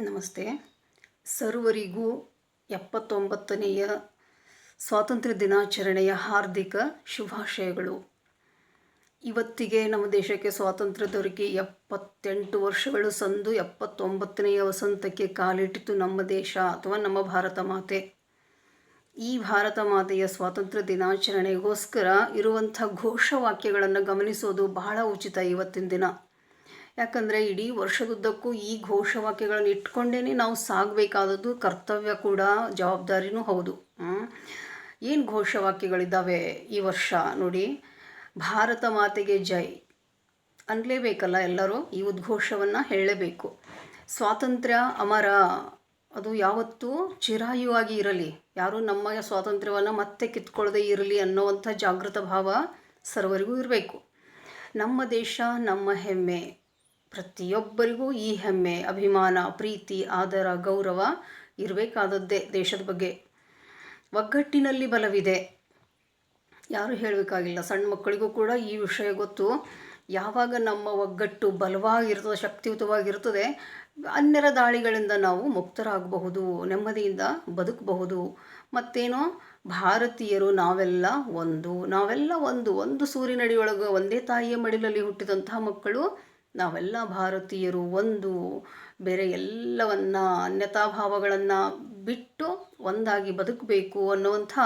ನಮಸ್ತೆ. ಸರ್ವರಿಗೂ ಎಪ್ಪತ್ತೊಂಬತ್ತನೆಯ ಸ್ವಾತಂತ್ರ್ಯ ದಿನಾಚರಣೆಯ ಹಾರ್ದಿಕ ಶುಭಾಶಯಗಳು. ಇವತ್ತಿಗೆ ನಮ್ಮ ದೇಶಕ್ಕೆ ಸ್ವಾತಂತ್ರ್ಯ ದೊರಕಿ ಎಪ್ಪತ್ತೆಂಟು ವರ್ಷಗಳು ಸಂದು ಎಪ್ಪತ್ತೊಂಬತ್ತನೆಯ ವಸಂತಕ್ಕೆ ಕಾಲಿಟ್ಟಿತು ನಮ್ಮ ದೇಶ ಅಥವಾ ನಮ್ಮ ಭಾರತ ಮಾತೆ. ಈ ಭಾರತ ಮಾತೆಯ ಸ್ವಾತಂತ್ರ್ಯ ದಿನಾಚರಣೆಗೋಸ್ಕರ ಇರುವಂಥ ಘೋಷವಾಕ್ಯಗಳನ್ನು ಗಮನಿಸೋದು ಬಹಳ ಉಚಿತ ಇವತ್ತಿನ ದಿನ. ಯಾಕಂದರೆ ಇಡೀ ವರ್ಷದುದ್ದಕ್ಕೂ ಈ ಘೋಷವಾಕ್ಯಗಳನ್ನು ಇಟ್ಕೊಂಡೇ ನಾವು ಸಾಗಬೇಕಾದದ್ದು ಕರ್ತವ್ಯ ಕೂಡ ಜವಾಬ್ದಾರಿನೂ ಹೌದು. ಏನು ಘೋಷವಾಕ್ಯಗಳಿದ್ದಾವೆ ಈ ವರ್ಷ ನೋಡಿ. ಭಾರತ ಮಾತೆಗೆ ಜೈ. ಅನ್ನಲೇಬೇಕಲ್ಲ ಎಲ್ಲರೂ ಈ ಉದ್ಘೋಷವನ್ನು ಹೇಳಲೇಬೇಕು ಸ್ವಾತಂತ್ರ್ಯ ಅಮರ. ಅದು ಯಾವತ್ತೂ ಚಿರಾಯುವಾಗಿ ಇರಲಿ. ಯಾರೂ ನಮ್ಮ ಸ್ವಾತಂತ್ರ್ಯವನ್ನು ಮತ್ತೆ ಕಿತ್ಕೊಳ್ಳದೆ ಇರಲಿ ಅನ್ನೋವಂಥ ಜಾಗೃತ ಭಾವ ಸರ್ವರಿಗೂ ಇರಬೇಕು. ನಮ್ಮ ದೇಶ, ನಮ್ಮ ಹೆಮ್ಮೆ. ಪ್ರತಿಯೊಬ್ಬರಿಗೂ ಈ ಹೆಮ್ಮೆ, ಅಭಿಮಾನ, ಪ್ರೀತಿ, ಆದರ, ಗೌರವ ಇರಬೇಕಾದದ್ದೇ ದೇಶದ ಬಗ್ಗೆ. ಒಗ್ಗಟ್ಟಿನಲ್ಲಿ ಬಲವಿದೆ. ಯಾರು ಹೇಳಬೇಕಾಗಿಲ್ಲ, ಸಣ್ಣ ಮಕ್ಕಳಿಗೂ ಕೂಡ ಈ ವಿಷಯ ಗೊತ್ತು. ಯಾವಾಗ ನಮ್ಮ ಒಗ್ಗಟ್ಟು ಬಲವಾಗಿರ್ತದೆ, ಶಕ್ತಿಯುತವಾಗಿರ್ತದೆ, ಅನ್ಯರ ದಾಳಿಗಳಿಂದ ನಾವು ಮುಕ್ತರಾಗಬಹುದು, ನೆಮ್ಮದಿಯಿಂದ ಬದುಕಬಹುದು. ಮತ್ತೇನೋ? ಭಾರತೀಯರು ನಾವೆಲ್ಲ ಒಂದು. ನಾವೆಲ್ಲ ಒಂದು. ಒಂದು ಸೂರಿನಡಿಯೊಳಗೆ ಒಂದೇ ತಾಯಿಯ ಮಡಿಲಲ್ಲಿ ಹುಟ್ಟಿದಂತಹ ಮಕ್ಕಳು ನಾವೆಲ್ಲ ಭಾರತೀಯರು ಒಂದು ಬೇರೆ ಎಲ್ಲವನ್ನ, ಅನ್ಯತಾಭಾವಗಳನ್ನು ಬಿಟ್ಟು ಒಂದಾಗಿ ಬದುಕಬೇಕು ಅನ್ನುವಂಥ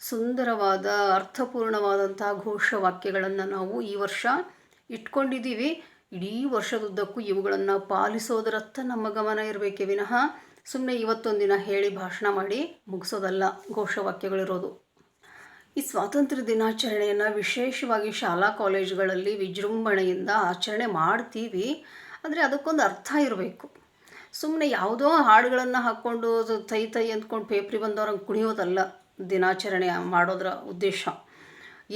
ಸುಂದರವಾದ ಅರ್ಥಪೂರ್ಣವಾದಂಥ ಘೋಷವಾಕ್ಯಗಳನ್ನು ನಾವು ಈ ವರ್ಷ ಇಟ್ಕೊಂಡಿದ್ದೀವಿ. ಇಡೀ ವರ್ಷದುದ್ದಕ್ಕೂ ಇವುಗಳನ್ನು ಪಾಲಿಸೋದರತ್ತ ನಮ್ಮ ಗಮನ ಇರಬೇಕೇ ವಿನಃ ಸುಮ್ಮನೆ ಇವತ್ತೊಂದಿನ ಹೇಳಿ ಭಾಷಣ ಮಾಡಿ ಮುಗಿಸೋದಲ್ಲ ಘೋಷವಾಕ್ಯಗಳಿರೋದು. ಈ ಸ್ವಾತಂತ್ರ್ಯ ದಿನಾಚರಣೆಯನ್ನು ವಿಶೇಷವಾಗಿ ಶಾಲಾ ಕಾಲೇಜುಗಳಲ್ಲಿ ವಿಜೃಂಭಣೆಯಿಂದ ಆಚರಣೆ ಮಾಡ್ತೀವಿ. ಆದರೆ ಅದಕ್ಕೊಂದು ಅರ್ಥ ಇರಬೇಕು. ಸುಮ್ಮನೆ ಯಾವುದೋ ಹಾಡುಗಳನ್ನು ಹಾಕ್ಕೊಂಡು ತೈ ತೈ ಅಂದ್ಕೊಂಡು ಪೇಪ್ರಿ ಬಂದವ್ರಂಗೆ ಕುಣಿಯೋದಲ್ಲ ದಿನಾಚರಣೆ ಮಾಡೋದ್ರ ಉದ್ದೇಶ.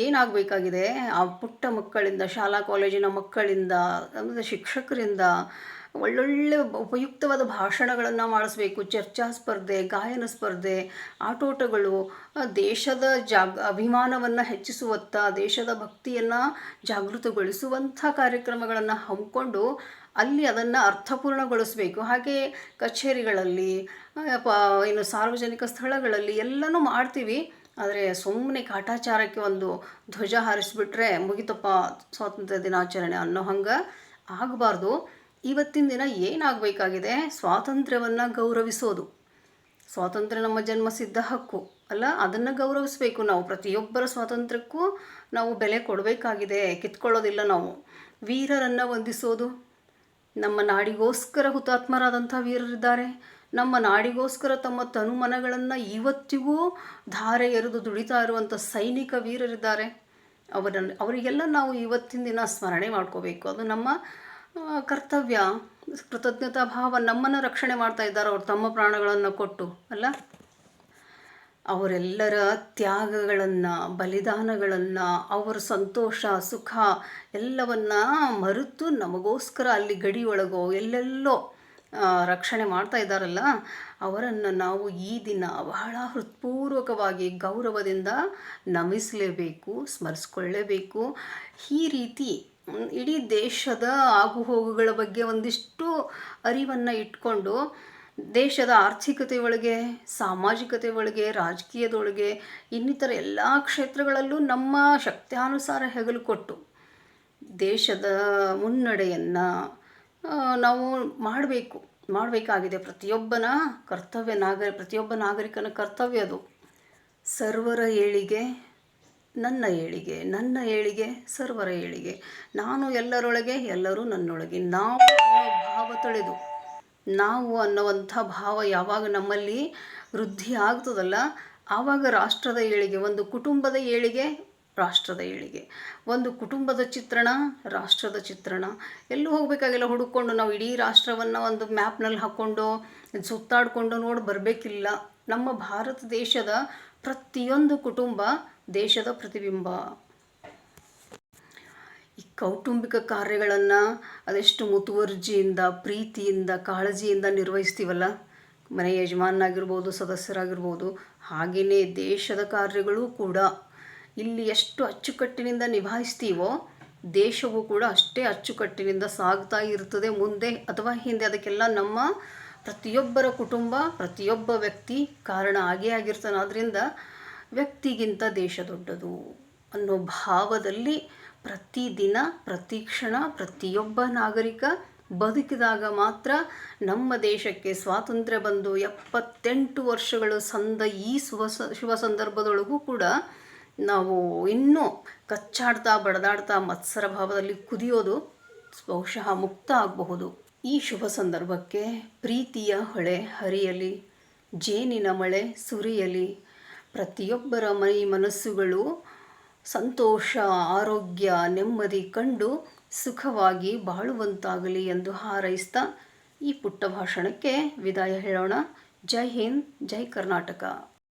ಏನಾಗಬೇಕಾಗಿದೆ? ಆ ಪುಟ್ಟ ಮಕ್ಕಳಿಂದ, ಶಾಲಾ ಕಾಲೇಜಿನ ಮಕ್ಕಳಿಂದ ಅಂದರೆ ಶಿಕ್ಷಕರಿಂದ ಒಳ್ಳೊಳ್ಳೆ ಉಪಯುಕ್ತವಾದ ಭಾಷಣಗಳನ್ನು ಮಾಡಿಸ್ಬೇಕು. ಚರ್ಚಾ ಸ್ಪರ್ಧೆ, ಗಾಯನ ಸ್ಪರ್ಧೆ, ಆಟೋಟಗಳು ದೇಶದ ಜಾಗ, ಅಭಿಮಾನವನ್ನು ಹೆಚ್ಚಿಸುವತ್ತ, ದೇಶದ ಭಕ್ತಿಯನ್ನು ಜಾಗೃತಗೊಳಿಸುವಂಥ ಕಾರ್ಯಕ್ರಮಗಳನ್ನು ಹಮ್ಮಿಕೊಂಡು ಅಲ್ಲಿ ಅದನ್ನು ಅರ್ಥಪೂರ್ಣಗೊಳಿಸಬೇಕು. ಹಾಗೆ ಕಚೇರಿಗಳಲ್ಲಿ ಪ ಏನು ಸಾರ್ವಜನಿಕ ಸ್ಥಳಗಳಲ್ಲಿ ಎಲ್ಲನೂ ಮಾಡ್ತೀವಿ. ಆದರೆ ಸುಮ್ಮನೆ ಕಾಟಾಚಾರಕ್ಕೆ ಒಂದು ಧ್ವಜ ಹಾರಿಸ್ಬಿಟ್ರೆ ಮುಗಿತಪ್ಪ ಸ್ವಾತಂತ್ರ್ಯ ದಿನಾಚರಣೆ ಅನ್ನೋ ಹಂಗೆ ಆಗಬಾರ್ದು. ಇವತ್ತಿನ ದಿನ ಏನಾಗಬೇಕಾಗಿದೆ? ಸ್ವಾತಂತ್ರ್ಯವನ್ನು ಗೌರವಿಸೋದು. ಸ್ವಾತಂತ್ರ್ಯ ನಮ್ಮ ಜನ್ಮಸಿದ್ಧ ಹಕ್ಕು, ಅಲ್ಲ? ಅದನ್ನು ಗೌರವಿಸಬೇಕು ನಾವು. ಪ್ರತಿಯೊಬ್ಬರ ಸ್ವಾತಂತ್ರ್ಯಕ್ಕೂ ನಾವು ಬೆಲೆ ಕೊಡಬೇಕಾಗಿದೆ. ಕಿತ್ಕೊಳ್ಳೋದಿಲ್ಲ ನಾವು. ವೀರರನ್ನು ವಂದಿಸೋದು. ನಮ್ಮ ನಾಡಿಗೋಸ್ಕರ ಹುತಾತ್ಮರಾದಂಥ ವೀರರಿದ್ದಾರೆ. ನಮ್ಮ ನಾಡಿಗೋಸ್ಕರ ತಮ್ಮ ತನುಮನಗಳನ್ನು ಇವತ್ತಿಗೂ ಧಾರೆ ಎರೆದು ದುಡಿತಾ ಇರುವಂಥ ಸೈನಿಕ ವೀರರಿದ್ದಾರೆ. ಅವರನ್ನು, ಅವರಿಗೆಲ್ಲ ನಾವು ಇವತ್ತಿನ ದಿನ ಸ್ಮರಣೆ ಮಾಡ್ಕೋಬೇಕು. ಅದು ನಮ್ಮ ಕರ್ತವ್ಯ, ಕೃತಜ್ಞತಾ ಭಾವ ನಮ್ಮನ್ನು ರಕ್ಷಣೆ ಮಾಡ್ತಾ ಇದ್ದಾರೆ. ಅವರು ತಮ್ಮ ಪ್ರಾಣಗಳನ್ನು ಕೊಟ್ಟು, ಅಲ್ಲ? ಅವರೆಲ್ಲರ ತ್ಯಾಗಗಳನ್ನು, ಬಲಿದಾನಗಳನ್ನು, ಅವರ ಸಂತೋಷ, ಸುಖ ಎಲ್ಲವನ್ನ ಮರೆತು ನಮಗೋಸ್ಕರ ಅಲ್ಲಿ ಗಡಿಯೊಳಗೋ, ಎಲ್ಲೆಲ್ಲೋ ರಕ್ಷಣೆ ಮಾಡ್ತಾ ಇದ್ದಾರಲ್ಲ? ಅವರನ್ನು ನಾವು ಈ ದಿನ ಬಹಳ ಹೃತ್ಪೂರ್ವಕವಾಗಿ ಗೌರವದಿಂದ ನಮಿಸಲೇಬೇಕು, ಸ್ಮರಿಸ್ಕೊಳ್ಳೇಬೇಕು. ಈ ರೀತಿ ಇಡೀ ದೇಶದ ಆಗುಹೋಗುಗಳ ಬಗ್ಗೆ ಒಂದಿಷ್ಟು ಅರಿವನ್ನು ಇಟ್ಕೊಂಡು ದೇಶದ ಆರ್ಥಿಕತೆ ಒಳಗೆ, ಸಾಮಾಜಿಕತೆ ಒಳಗೆ, ರಾಜಕೀಯದೊಳಗೆ ಇನ್ನಿತರ ಎಲ್ಲ ಕ್ಷೇತ್ರಗಳಲ್ಲೂ ನಮ್ಮ ಶಕ್ತ್ಯಾನುಸಾರ ಹೆಗಲು ಕೊಟ್ಟು ದೇಶದ ಮುನ್ನಡೆಯನ್ನು ನಾವು ಮಾಡಬೇಕು. ಮಾಡಬೇಕಾಗಿದೆ. ಪ್ರತಿಯೊಬ್ಬನ ಕರ್ತವ್ಯ ನಾಗರಿ ಪ್ರತಿಯೊಬ್ಬ ನಾಗರಿಕನ ಕರ್ತವ್ಯ ಅದು. ಸರ್ವರ ಏಳಿಗೆ ನನ್ನ ಏಳಿಗೆ ನನ್ನ ಏಳಿಗೆ, ಸರ್ವರ ಏಳಿಗೆ. ನಾನು ಎಲ್ಲರೊಳಗೆ, ಎಲ್ಲರೂ ನನ್ನೊಳಗೆ. ನಾವು ಅನ್ನೋ ಭಾವ ತೊಳೆದು, ನಾವು ಅನ್ನುವಂಥ ಭಾವ ಯಾವಾಗ ನಮ್ಮಲ್ಲಿ ವೃದ್ಧಿ ಆಗ್ತದಲ್ಲ, ಆವಾಗ ರಾಷ್ಟ್ರದ ಏಳಿಗೆ, ಒಂದು ಕುಟುಂಬದ ಏಳಿಗೆ, ರಾಷ್ಟ್ರದ ಏಳಿಗೆ. ಒಂದು ಕುಟುಂಬದ ಚಿತ್ರಣ, ರಾಷ್ಟ್ರದ ಚಿತ್ರಣ. ಎಲ್ಲೂ ಹೋಗಬೇಕಾಗಿಲ್ಲ ಹುಡುಕೊಂಡು ನಾವು ಇಡೀ ರಾಷ್ಟ್ರವನ್ನು ಒಂದು ಮ್ಯಾಪ್ನಲ್ಲಿ ಹಾಕ್ಕೊಂಡು ಸುತ್ತಾಡಿಕೊಂಡು ನೋಡಿ ಬರಬೇಕಿಲ್ಲ. ನಮ್ಮ ಭಾರತ ದೇಶದ ಪ್ರತಿಯೊಂದು ಕುಟುಂಬ ದೇಶದ ಪ್ರತಿಬಿಂಬ. ಈ ಕೌಟುಂಬಿಕ ಕಾರ್ಯಗಳನ್ನು ಅದೆಷ್ಟು ಮುತುವರ್ಜಿಯಿಂದ, ಪ್ರೀತಿಯಿಂದ, ಕಾಳಜಿಯಿಂದ ನಿರ್ವಹಿಸ್ತೀವಲ್ಲ? ಮನೆ ಯಜಮಾನಾಗಿರ್ಬೋದು ಸದಸ್ಯರಾಗಿರ್ಬೋದು ಹಾಗೆಯೇ ದೇಶದ ಕಾರ್ಯಗಳು ಕೂಡ ಇಲ್ಲಿ ಎಷ್ಟು ಅಚ್ಚುಕಟ್ಟಿನಿಂದ ನಿಭಾಯಿಸ್ತೀವೋ, ದೇಶವು ಕೂಡ ಅಷ್ಟೇ ಅಚ್ಚುಕಟ್ಟಿನಿಂದ ಸಾಗ್ತಾ ಇರ್ತದೆ ಮುಂದೆ ಅಥವಾ ಹಿಂದೆ. ಅದಕ್ಕೆಲ್ಲ ನಮ್ಮ ಪ್ರತಿಯೊಬ್ಬರ ಕುಟುಂಬ, ಪ್ರತಿಯೊಬ್ಬ ವ್ಯಕ್ತಿ ಕಾರಣ ಆಗೇ ಆಗಿರ್ತಾನೆ. ಆದ್ದರಿಂದ ವ್ಯಕ್ತಿಗಿಂತ ದೇಶ ದೊಡ್ಡದು ಅನ್ನೋ ಭಾವದಲ್ಲಿ ಪ್ರತಿದಿನ ಪ್ರತಿ ಕ್ಷಣ ಪ್ರತಿಯೊಬ್ಬ ನಾಗರಿಕ ಬದುಕಿದಾಗ ಮಾತ್ರ ನಮ್ಮ ದೇಶಕ್ಕೆ ಸ್ವಾತಂತ್ರ್ಯ ಬಂದು ಎಪ್ಪತ್ತೆಂಟು ವರ್ಷಗಳು ಸಂದ ಈ ಶುಭ ಶುಭ ಸಂದರ್ಭದೊಳಗೂ ಕೂಡ ನಾವು ಇನ್ನೂ ಕಚ್ಚಾಡ್ತಾ, ಬಡದಾಡ್ತಾ ಮತ್ಸರ ಭಾವದಲ್ಲಿ ಕುದಿಯೋದು ಬಹುಶಃ ಮುಕ್ತ ಆಗಬಹುದು. ಈ ಶುಭ ಸಂದರ್ಭಕ್ಕೆ ಪ್ರೀತಿಯ ಹೊಳೆ ಹರಿಯಲಿ, ಜೇನಿನ ಮಳೆ ಸುರಿಯಲಿ. ಪ್ರತಿಯೊಬ್ಬರ ಮೈ ಮನಸ್ಸುಗಳು ಸಂತೋಷ, ಆರೋಗ್ಯ, ನೆಮ್ಮದಿ ಕಂಡು ಸುಖವಾಗಿ ಬಾಳುವಂತಾಗಲಿ ಎಂದು ಹಾರೈಸ್ತಾ ಈ ಪುಟ್ಟ ಭಾಷಣಕ್ಕೆ ವಿದಾಯ ಹೇಳೋಣ. ಜೈ ಹಿಂದ್, ಜೈ ಕರ್ನಾಟಕ.